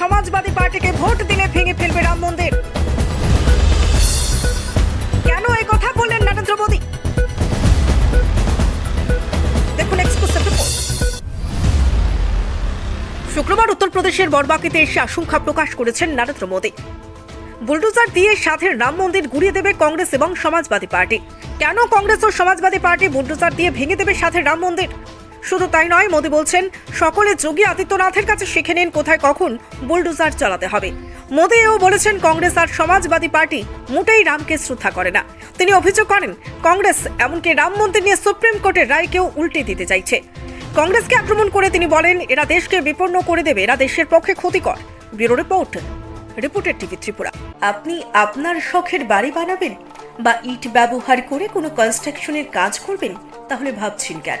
সমাজবাদী পার্টিকে ভোট দিলে ভেঙে ফেলবে রাম মন্দির। কেন এই কথা বললেন নরেন্দ্র মোদী? শুক্রবার উত্তরপ্রদেশের বরবাকিতে এসে আশঙ্কা প্রকাশ করেছেন নরেন্দ্র মোদী। বুলডোজার দিয়ে সাথে রাম মন্দির গুড়িয়ে দেবে কংগ্রেস এবং সমাজবাদী পার্টি। কেন কংগ্রেস ও সমাজবাদী পার্টি বুলডোজার দিয়ে ভেঙে দেবে সাথে রাম মন্দির? শুধু তাই নয়, মোদী বলছেন, সকলে যোগী আদিত্যনাথের কাছে শিখে নিন কোথায় কখন বুলডোজার চালাতে হবে। মোদী এও বলেছেন, কংগ্রেস আর সমাজবাদী পার্টি মোটেই রামকে শ্রদ্ধা করে না। তিনি অভিযোগ করেন, কংগ্রেস এমনকি রাম মন্দির নিয়ে সুপ্রিম কোর্টের রায়কেও উল্টে দিতে চাইছে। কংগ্রেসকে আক্রমণ করে তিনি বলেন, এরা দেশকে বিপন্ন করে দেবে, এরা দেশের পক্ষে ক্ষতিকর। ব্যুরো রিপোর্ট, রিপোর্টের টিভি ত্রিপুরা। আপনি আপনার শখের বাড়ি বানাবেন বা ইট ব্যবহার করে কোনো কনস্ট্রাকশনের কাজ করবেন? তাহলে ভাবছেন কেন?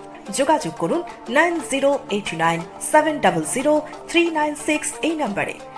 যোগাযোগ করুন nine zero eight nine seven double zero three nine six এই নম্বরে।